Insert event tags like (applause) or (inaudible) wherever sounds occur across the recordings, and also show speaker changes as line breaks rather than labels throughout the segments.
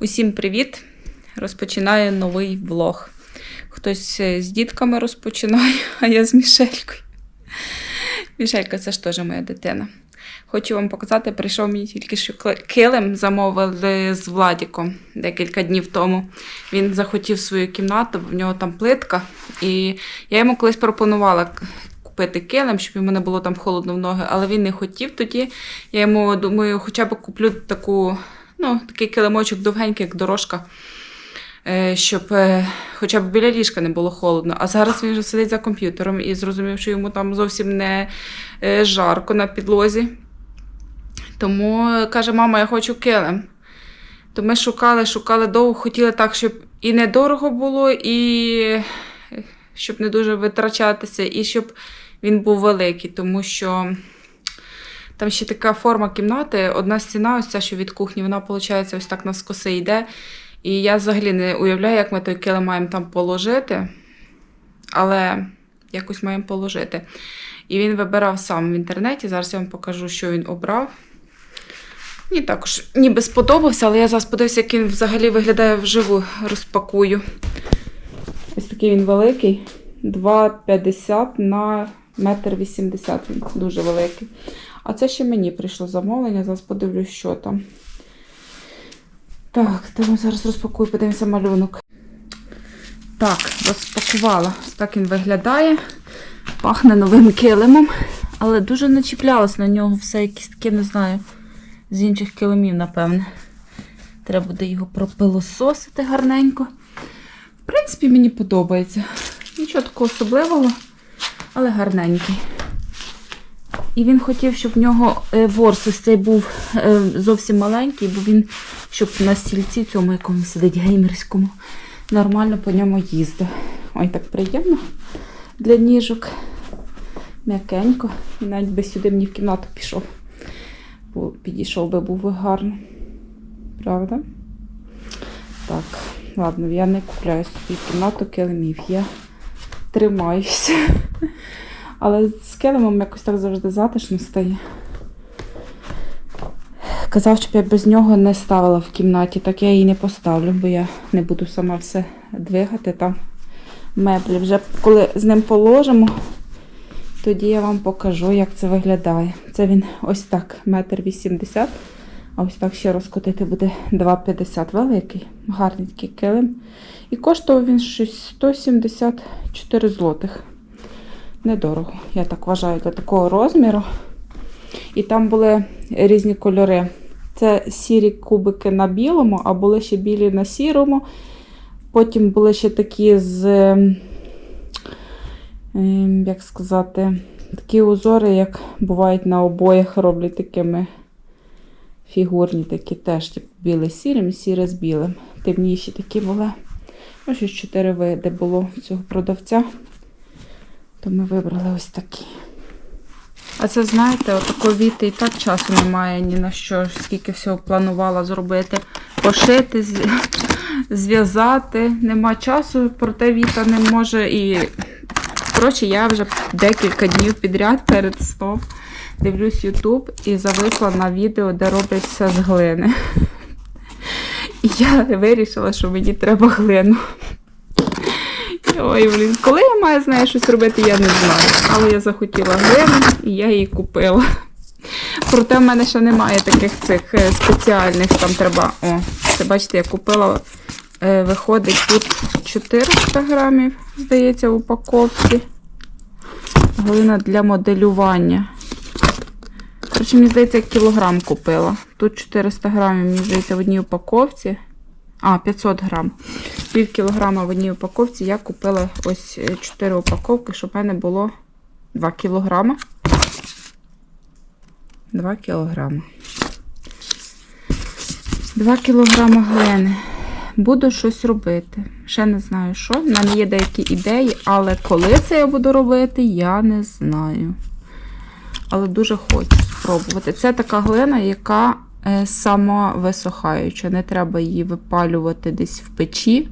Усім привіт! Розпочинаю новий влог. Хтось е, з дітками розпочинає, (laughs) а я з Мішелькою. Мішелька це ж теж моя дитина. Хочу вам показати, прийшов мені тільки що килим, замовили з Владіком декілька днів тому. Він захотів свою кімнату, в нього там плитка. І я йому колись пропонувала купити килим, щоб йому не було там холодно в ноги, але він не хотів тоді. Я йому думаю, хоча б куплю таку, ну, такий килимочок довгенький, як дорожка. е, Щоб е, хоча б біля ліжка не було холодно. А зараз він вже сидить за комп'ютером і зрозумів, що йому там зовсім не е, жарко на підлозі. Тому каже, мама, я хочу килим. То ми шукали, шукали довго, хотіли так, щоб і недорого було, і щоб не дуже витрачатися, і щоб він був великий, тому що там ще така форма кімнати. Одна стіна, ось ця, що від кухні, вона, виходить, ось так навскоси йде. І я взагалі не уявляю, як ми той килим маємо там положити, але якось маємо положити. І він вибирав сам в інтернеті. Зараз я вам покажу, що він обрав. Мені також ніби сподобався, але я зараз подивлюся, як він взагалі виглядає вживу, розпакую. Ось такий він великий. 2,50 на 1,80 м. Дуже великий. А це ще мені прийшло замовлення. Зараз подивлюсь, що там. Так, тому зараз розпакую, подивимося малюнок. Так, розпакувала. Ось так він виглядає. Пахне новим килимом, але дуже начіплялось на нього все якісь таке, не знаю, з інших килимів, напевне. Треба буде його пропилососити гарненько. В принципі, мені подобається. Нічого такого особливого, але гарненький. І він хотів, щоб в нього е, ворс цей був е, зовсім маленький, бо він, щоб на стільці цьому, якому сидить геймерському, нормально по ньому їздив. Ой, так приємно для ніжок. М'якенько. І навіть би сюди мені в кімнату пішов. Бо підійшов би, був би гарно. Правда? Так, ладно, я не купляю собі кімнату килимів. Я тримаюся. Але з килимом якось так завжди затишно стає. Казав, щоб я без нього не ставила в кімнаті, так я її не поставлю, бо я не буду сама все двигати там меблі. Вже коли з ним положимо, тоді я вам покажу, як це виглядає. Це він ось так, метр вісімдесят, а ось так ще розкотити буде 2,50. Великий, гарний такий килим. І коштував він щось 174 злотих. Недорого, я так вважаю, для такого розміру. І там були різні кольори. Це сірі кубики на білому, а були ще білі на сірому. Потім були ще такі з, ем, як сказати, такі узори, як бувають на обоях, роблять такими фігурні, такі теж, типу, біле з сірим, сіре з білим. Темніші такі були. Ось щось чотири види було в цього продавця. То ми вибрали ось такі. А це, знаєте, отако віти і так часу немає ні на що, скільки всього планувала зробити. Пошити, зв'язати. Нема часу, проте Віта не може. І, коротше, я вже декілька днів підряд перед сном дивлюсь Ютуб і зависла на відео, де роблять все з глини. (laughs) І я вирішила, що мені треба глину. Ой, блін, коли я маю з нею щось робити, я не знаю. Але я захотіла глину і я її купила. Проте в мене ще немає таких цих е, спеціальних, там треба. О, це бачите, я купила, е, виходить тут 400 грамів, здається, в упаковці. Глина для моделювання. Коротше, мені здається, я кілограм купила. Тут 400 грамів, мені здається, в одній упаковці. А, 500 грам. Пів кілограма в одній упаковці я купила ось 4 упаковки, щоб в мене було 2 кілограма. 2 кілограма. 2 кілограма глини. Буду щось робити. Ще не знаю, що. В мене є деякі ідеї, але коли це я буду робити, я не знаю. Але дуже хочу спробувати. Це така глина, яка е, самовисохаюча. Не треба її випалювати десь в печі.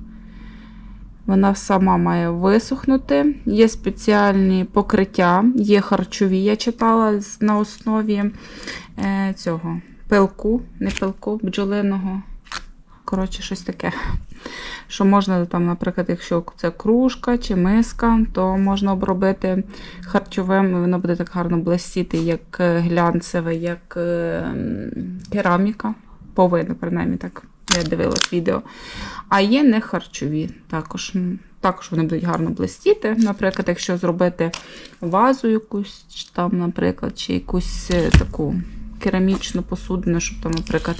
Вона сама має висохнути. Є спеціальні покриття, є харчові. Я читала на основі е, цього пилку, не пилку, бджолиного коротше, щось таке. Що можна там, наприклад, якщо це кружка чи миска, то можна обробити харчовим, і воно буде так гарно блистіти, як глянцеве, як е, м, кераміка. Повинно, принаймні так. Я дивилась відео. А є не харчові також. Також вони будуть гарно блистіти. Наприклад, якщо зробити вазу якусь, там, наприклад, чи якусь е, таку керамічну посудину, щоб там, наприклад,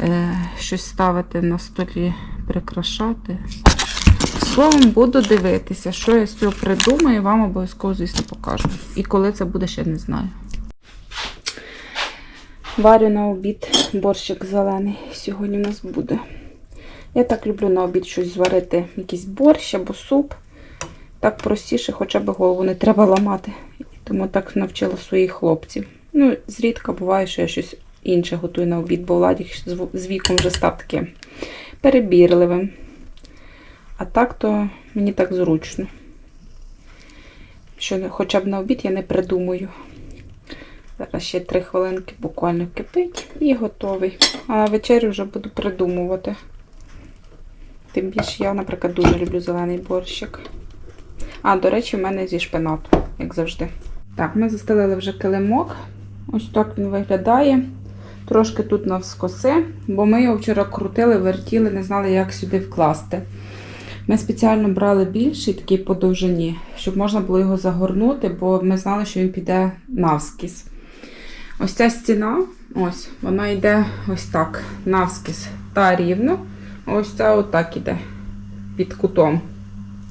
е, щось ставити на столі, прикрашати. Словом, буду дивитися, що я з цього придумаю, вам обов'язково, звісно, покажу. І коли це буде, ще не знаю. Варю на обід борщик зелений. Сьогодні у нас буде. Я так люблю на обід щось зварити, якийсь борщ або суп. Так простіше, хоча б голову не треба ламати. Тому так навчила своїх хлопців. Ну, зрідка буває, що я щось інше готую на обід, бо Владік з- віком вже став таким перебірливим. А так то мені так зручно. Що хоча б на обід я не придумую. Зараз ще три хвилинки буквально кипить і готовий. А вечерю вже буду придумувати. Тим більше я, наприклад, дуже люблю зелений борщик. А, до речі, в мене зі шпинату, як завжди. Так, ми застелили вже килимок. Ось так він виглядає. Трошки тут навскоси, бо ми його вчора крутили, вертіли, не знали, як сюди вкласти. Ми спеціально брали більший такий по довжині, щоб можна було його загорнути, бо ми знали, що він піде навскіз. Ось ця стіна, ось, вона йде ось так, навскіз та рівно. Ось ця отак іде під кутом.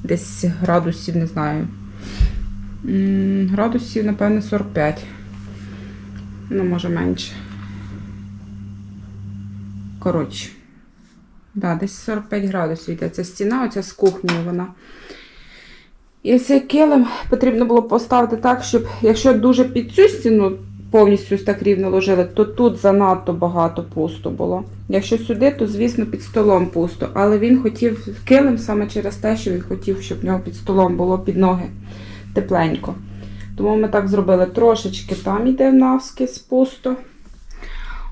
Десь градусів, не знаю. Градусів, напевне, 45. Ну, може менше. Коротше. Да, десь 45 градусів йде. Ця стіна, оця з кухнею вона. І цей килим потрібно було поставити так, щоб якщо дуже під цю стіну повністю так рівно ложили, то тут занадто багато пусто було. Якщо сюди, то, звісно, під столом пусто. Але він хотів килим саме через те, що він хотів, щоб в нього під столом було під ноги тепленько. Тому ми так зробили трошечки там іде навскіз пусто.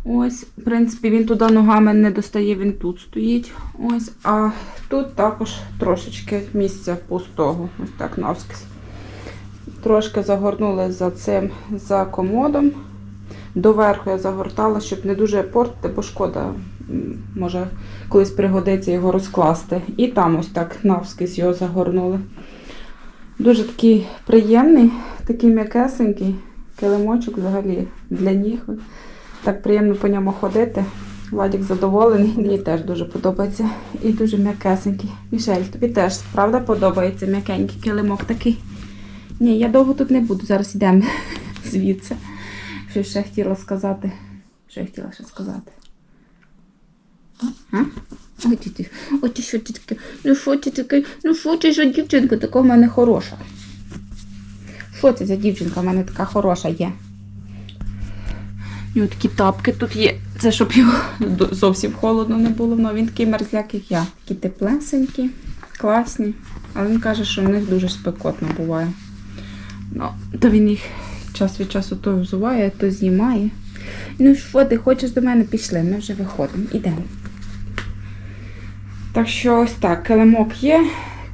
Ось, в принципі, він туди ногами не достає, він тут стоїть. Ось, а тут також трошечки місця пустого. Ось так навскіз. Трошки загорнули за цим за комодом. Доверху я загортала, щоб не дуже портити, бо шкода, може, колись пригодиться його розкласти. І там ось так навскіз його загорнули. Дуже такий приємний, такий м'якесенький килимочок взагалі для ніг. Так приємно по ньому ходити. Владік задоволений, мені теж дуже подобається. І дуже м'якесенький. Мішель, тобі теж правда подобається м'якенький килимок такий. Ні, я довго тут не буду, зараз йдемо (laughs) звідси. Що ще хотіла сказати? Що я хотіла ще сказати? Ой, ти, ой, що ти таке? Ну що ти таке? Ну що ти за дівчинка така в мене хороша? Що це за дівчинка в мене така хороша є? У нього такі тапки тут є. Це щоб його зовсім холодно не було. Ну, він такий мерзляк, як я. Такі теплесенькі, класні. Але він каже, що в них дуже спекотно буває. Ну, то він їх час від часу то взуває, то знімає. Ну що, ти хочеш до мене пішли? Ми вже виходимо. Ідемо. Так що ось так, килимок є.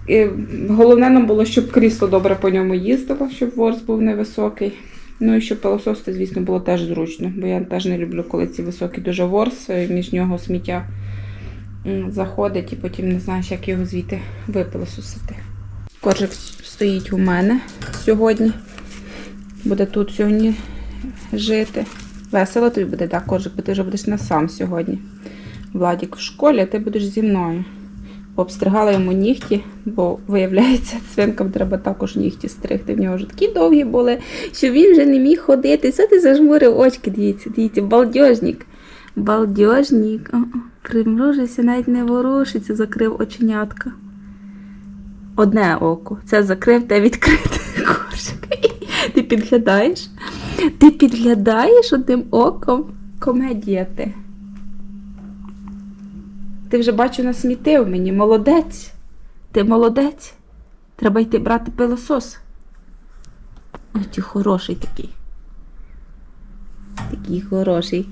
І Головне нам було, щоб крісло добре по ньому їздило, щоб ворс був невисокий. Ну і щоб пилососити, звісно, було теж зручно, бо я теж не люблю, коли ці високі дуже ворси, між нього сміття заходить і потім не знаєш, як його звідти випилососити. Коржик стоїть у мене сьогодні. Буде тут сьогодні жити. Весело тобі буде, так, коржик, бо ти вже будеш не сам сьогодні. Владік в школі, а ти будеш зі мною. Обстригала йому нігті, бо виявляється, (laughs) свинкам треба також нігті стригти. В нього вже такі довгі були, що він вже не міг ходити. Це ти зажмурив очки, дивіться, дивіться, балдежник. Балдежник. Примружився, навіть не ворушиться, закрив оченятка. Одне око. Це закрив, те відкрите (laughs) кошик. Ти підглядаєш? Ти підглядаєш одним оком? Комедія ти. Ти вже бачу насмітив мені. Молодець. Ти молодець. Треба йти брати пилосос. Ой, ти хороший такий. Такий хороший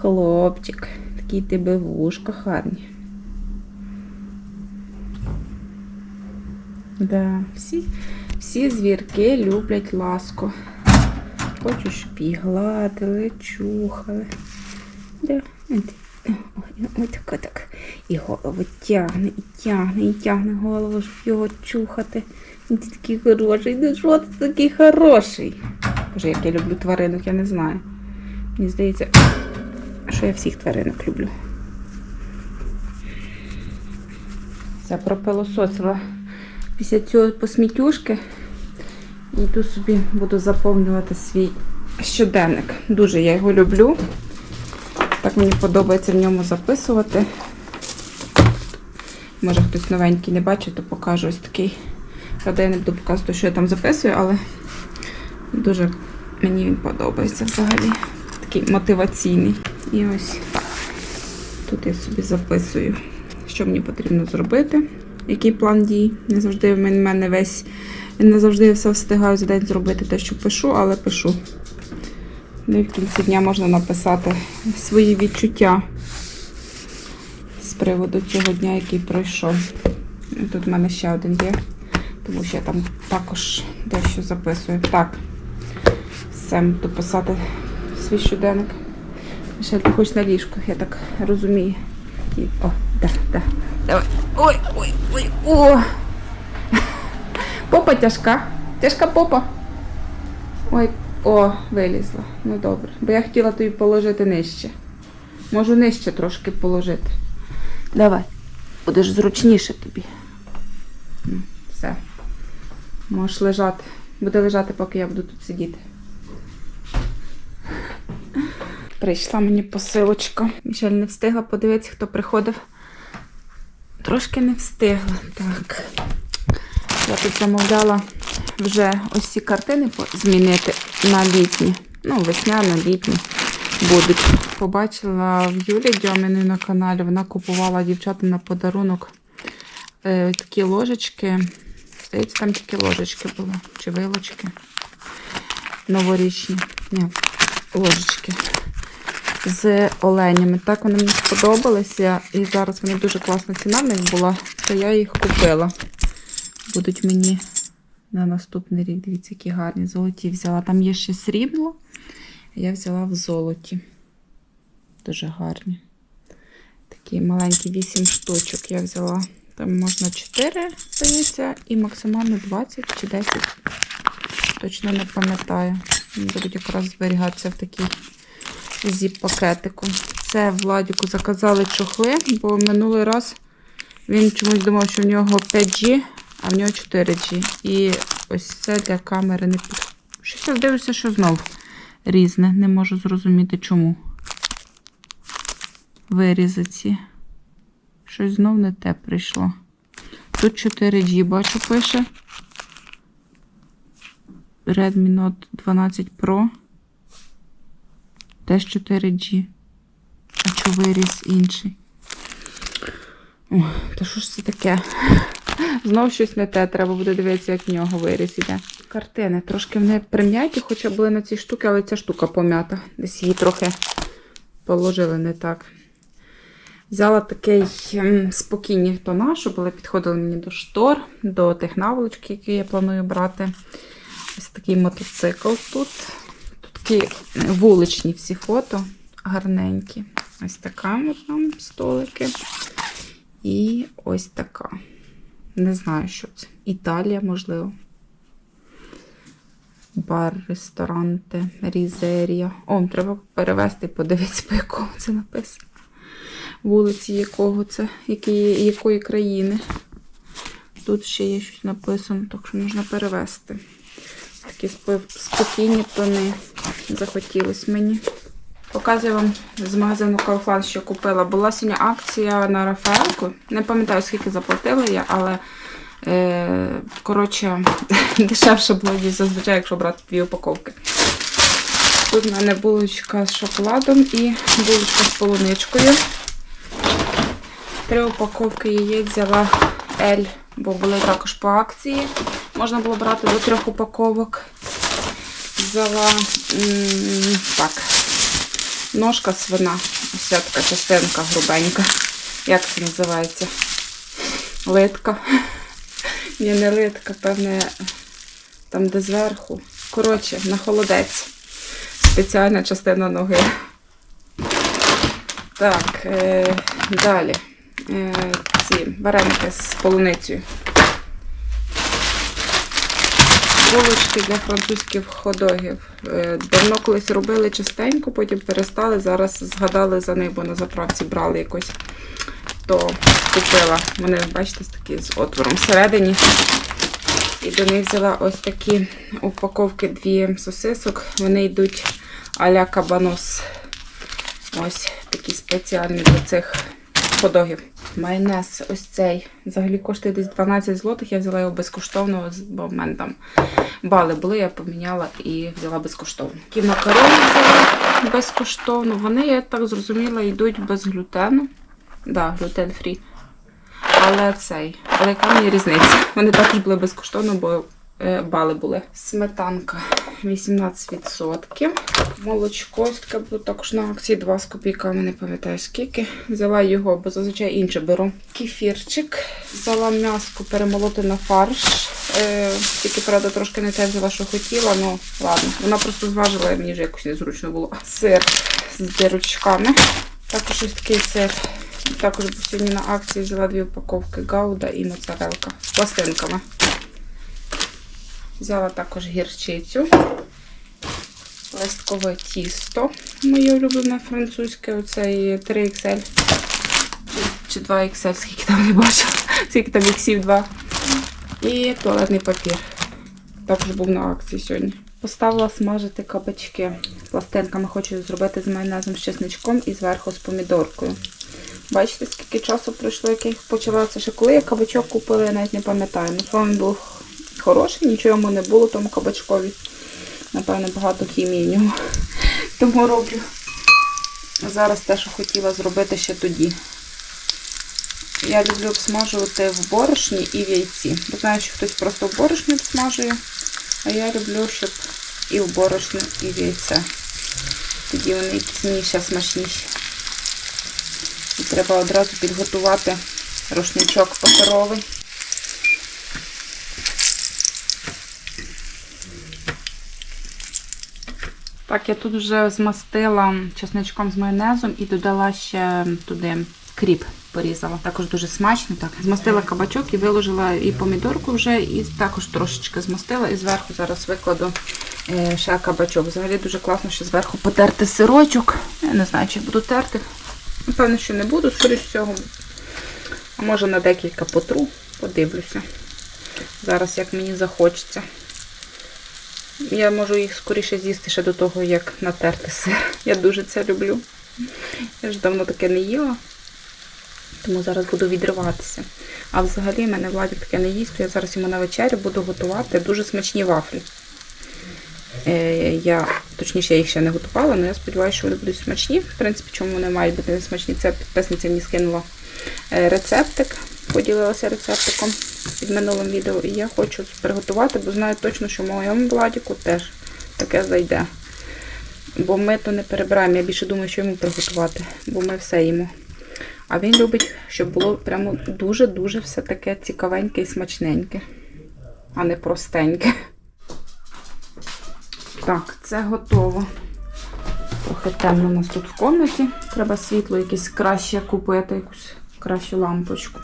хлопчик. Такий тебе вушка гарні. Да, всі, всі звірки люблять ласку. Хочу, щоб її чухали. Да. Ой, ой, так. І голову тягне, і тягне, і тягне голову, щоб його чухати. Він такий хороший. Ну що ти такий хороший? Боже, як я люблю тваринок, я не знаю. Мені здається, що я всіх тваринок люблю. Все, пропилососила після цього посмітюшки. Йду собі буду заповнювати свій щоденник. Дуже я його люблю. Так мені подобається в ньому записувати. Може хтось новенький не бачить, то покажу ось такий. Правда, я не буду показувати, що я там записую, але дуже мені він подобається взагалі. Такий мотиваційний. І ось тут я собі записую, що мені потрібно зробити, який план дій. Не завжди в мене весь, не завжди все встигаю за день зробити те, що пишу, але пишу. Ну і в кінці дня можна написати свої відчуття з приводу цього дня, який пройшов. Тут в мене ще один є, тому що я там також дещо записую. Так, все, буду писати свій щоденник. Ще хоч на ліжку, я так розумію. І, о, да, да. Давай. Ой, ой, ой, о! Попа тяжка. Тяжка попа. Ой, о, вилізла. Ну добре. Бо я хотіла тобі положити нижче. Можу нижче трошки положити. Давай. Будеш зручніше тобі. Все. Можеш лежати. Буде лежати, поки я буду тут сидіти. Прийшла мені посилочка. Мішель не встигла подивитися, хто приходив. Трошки не встигла. Так. Я тут замовляла вже ось ці картини змінити на літні. Ну, весняно, літні будуть. Побачила в Юлі Дьоміної на каналі, вона купувала дівчатам на подарунок е, такі ложечки. Здається, там тільки ложечки були, чи вилочки. Новорічні. Ні, ложечки з оленями. Так вони мені сподобалися. І зараз вони дуже класна ціна в них була, то я їх купила. Будуть мені на наступний рік. Дивіться, які гарні золоті взяла. Там є ще срібло. Я взяла в золоті. Дуже гарні. Такі маленькі 8 штучок я взяла. Там можна 4, здається, і максимально 20 чи 10. Точно не пам'ятаю. Будуть якраз зберігатися в такій зіп-пакетику. Це Владіку заказали чохли, бо минулий раз він чомусь думав, що в нього 5G, а в нього 4G. І ось це для камери не під. Щось я дивлюся, що знов різне. Не можу зрозуміти, чому. Вирізи ці. Щось знов не те прийшло. Тут 4G, бачу, пише. Redmi Note 12 Pro. Теж 4G. А що виріс інший? О, та що ж це таке? (laughs) Знов щось не те, треба буде дивитися, як в нього виріс іде. Картини трошки вони прим'яті, хоча були на цій штуці, але ця штука пом'ята. Десь її трохи положили не так. Взяла такий спокійні тона, щоб були підходили мені до штор, до тих наволочок, які я планую брати. Ось такий мотоцикл тут. Такі вуличні всі фото, гарненькі. Ось така там столики. І ось така. Не знаю, що це. Італія, можливо. Бар, ресторанти, різерія. О, треба перевести подивитися, по якому це написано. Вулиці якого це, які, якої країни. Тут ще є щось написано, так що можна перевести. Такі спокійні тони захотілось мені. Показую вам з магазину Kaufland, що купила. Була сьогодні акція на Рафаелку. Не пам'ятаю, скільки заплатила я, але е, коротше, (laughs) дешевше було, ніж зазвичай, якщо брати дві упаковки. Тут в мене булочка з шоколадом і булочка з полуничкою. Три упаковки яєць взяла L, бо були також по акції. Можна було брати до трьох упаковок. Взяла так, ножка свина. Ось така частинка грубенька. Як це називається? Литка. Ні, не литка, певне, там де зверху. Коротше, на холодець. Спеціальна частина ноги. Так, е, далі. Е, ці вареники з полуницею. Булочки для французьких ходогів. Е, Давно колись робили частенько, потім перестали. Зараз згадали за них, бо на заправці брали якось. То купила. Вони, бачите, такі з отвором всередині. І до них взяла ось такі упаковки дві сосисок. Вони йдуть а-ля кабанос. Ось такі спеціальні для цих ходогів. Майонез ось цей. Взагалі коштує десь 12 злотих. Я взяла його безкоштовно, бо в мене там бали були, я поміняла і взяла безкоштовно. Такі макарони взяла безкоштовно. Вони, я так зрозуміла, йдуть без глютену. Да, глютен фрі. Але цей, але яка мені різниця? Вони також були безкоштовно, бо е, бали були. Сметанка 18%. Молочко таке було також на акції 2 з копійками, не пам'ятаю скільки. Взяла його, бо зазвичай інше беру. Кефірчик. Взяла м'яско перемолоти на фарш. Е, тільки, правда, трошки не те взяла, що хотіла, ну ладно. Вона просто зважила, і мені вже якось незручно було. Сир з дірочками. Також ось такий сир. Також сьогодні на акції взяла дві упаковки гауда і моцарелка з пластинками. Взяла також гірчицю, листкове тісто, моє улюблене французьке, оцей 3XL чи 2XL, скільки там не бачила, (laughs) скільки там іксів 2. І туалетний папір. Також був на акції сьогодні. Поставила смажити кабачки. Пластинками хочу зробити з майонезом з чесничком і зверху з помідоркою. Бачите, скільки часу пройшло, як я їх почала. Це ще коли я кабачок купила, я навіть не пам'ятаю. Ну, словом, був хороший, нічого йому не було, тому кабачкові. Напевно, багато хімії в. (laughs) Тому роблю. Зараз те, що хотіла зробити ще тоді. Я люблю обсмажувати в борошні і в яйці. Бо знаю, що хтось просто в борошні обсмажує, а я люблю, щоб і в борошні, і в яйце. Тоді вони якісь смачніші. І треба одразу підготувати рушничок паперовий. Так, я тут вже змастила чесничком з майонезом і додала ще туди кріп порізала. Також дуже смачно. Так, Змастила кабачок і виложила і помідорку вже, і також трошечки змастила. І зверху зараз викладу е, ще кабачок. Взагалі дуже класно, що зверху потерти сирочок. Я не знаю, чи буду терти. Напевно, що не буду, скоріш всього. А може на декілька потру, подивлюся. Зараз як мені захочеться. Я можу їх скоріше з'їсти ще до того, як натерти сир. Я дуже це люблю. Я ж давно таке не їла, тому зараз буду відриватися. А взагалі в мене Владик таке не їсть, то я зараз йому на вечерю буду готувати дуже смачні вафлі. Е, я, точніше, я їх ще не готувала, але я сподіваюся, що вони будуть смачні. В принципі, чому вони мають бути не смачні? Це підписниця мені скинула е, рецептик, поділилася рецептиком під минулим відео. І я хочу приготувати, бо знаю точно, що моєму Владіку теж таке зайде. Бо ми то не перебираємо. Я більше думаю, що йому приготувати, бо ми все їмо. А він любить, щоб було прямо дуже-дуже все таке цікавеньке і смачненьке, а не простеньке. Так, це готово. Трохи темно у нас тут в кімнаті. Треба світло якесь краще купити, якусь кращу лампочку.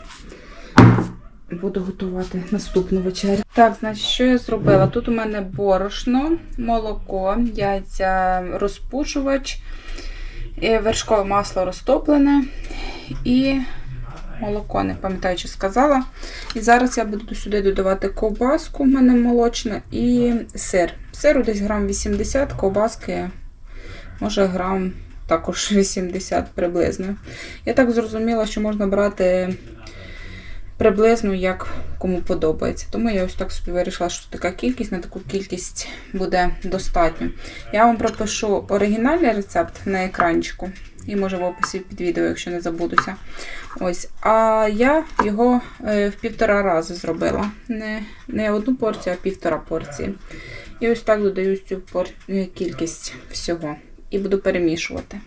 Буду готувати наступну вечерю. Так, значить, що я зробила? Тут у мене борошно, молоко, яйця, розпушувач, вершкове масло розтоплене і молоко, не пам'ятаю, чи сказала. І зараз я буду сюди додавати ковбаску, в мене молочна, і сир. Сиру десь грам 80, ковбаски, може грам також 80 приблизно. Я так зрозуміла, що можна брати приблизно як кому подобається. Тому я ось так собі вирішила, що така кількість, на таку кількість буде достатньо. Я вам пропишу оригінальний рецепт на екранчику. І може в описі під відео, якщо не забудуся. Ось. А я його е, в півтора рази зробила. Не, не одну порцію, а півтора порції. І ось так додаю цю пор... е, кількість всього. І буду перемішувати.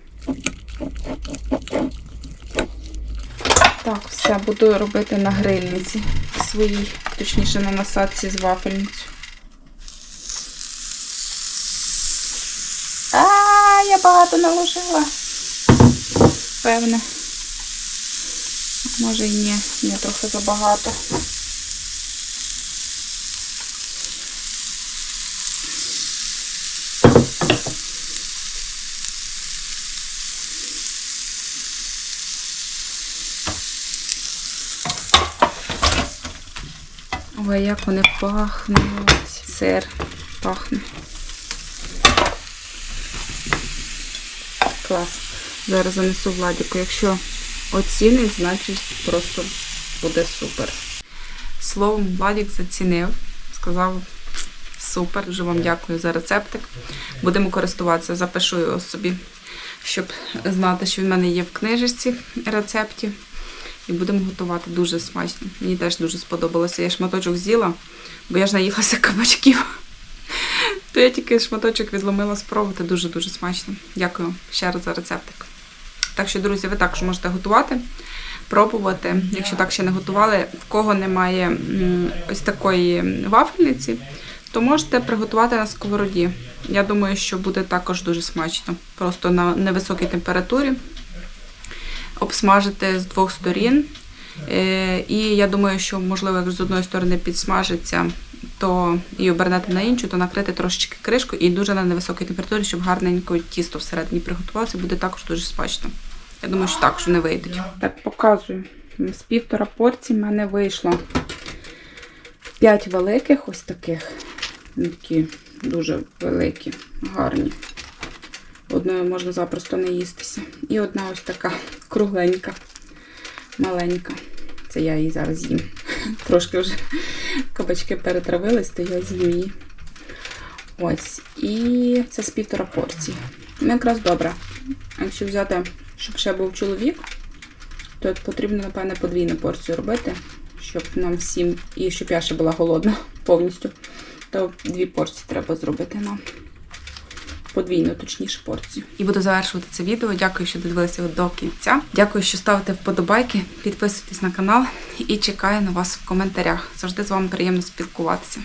Так, все, буду робити на грильниці. своїй, точніше на насадці з вафельницю. А, я багато наложила. Певне. Може і ні, не трохи забагато. Ой, як вони пахнуть. Сир пахне. Клас. Зараз занесу Владіку. Якщо оцінить, значить просто буде супер. Словом, Владік зацінив, сказав супер. Дуже вам дякую за рецептик. Будемо користуватися, запишу його собі, щоб знати, що в мене є в книжечці рецептів. І будемо готувати дуже смачно. Мені теж дуже сподобалося. Я шматочок з'їла, бо я ж наїлася (laughs) кабачків. То я тільки шматочок відломила спробувати. Дуже-дуже смачно. Дякую ще раз за рецептик. Так що, друзі, ви також можете готувати, пробувати. Якщо так ще не готували, в кого немає ось такої вафельниці, то можете приготувати на сковороді. Я думаю, що буде також дуже смачно. Просто на невисокій температурі обсмажити з двох сторін. Е, І я думаю, що, можливо, як з одної сторони підсмажиться, то і обернете на іншу, то накрити трошечки кришкою і дуже на невисокій температурі, щоб гарненько тісто всередині приготувалося, буде також дуже смачно. Я думаю, що також не вийдуть. Так, показую. З півтора порції в мене вийшло 5 великих, ось таких. Такі дуже великі, гарні. Одною можна запросто не їстися. І одна ось така кругленька, маленька. Це я її зараз їм. (laughs) Трошки вже кабачки перетравились, то я з'їм її. Ось. І це з півтора порції. Якраз добре. Якщо взяти, щоб ще був чоловік, то потрібно, напевне, подвійну порцію робити, щоб нам всім, і щоб я ще була голодна повністю, то дві порції треба зробити нам подвійну, точніше, порцію. І буду завершувати це відео. Дякую, що додивилися до кінця. Дякую, що ставите вподобайки, підписуйтесь на канал і чекаю на вас в коментарях. Завжди з вами приємно спілкуватися.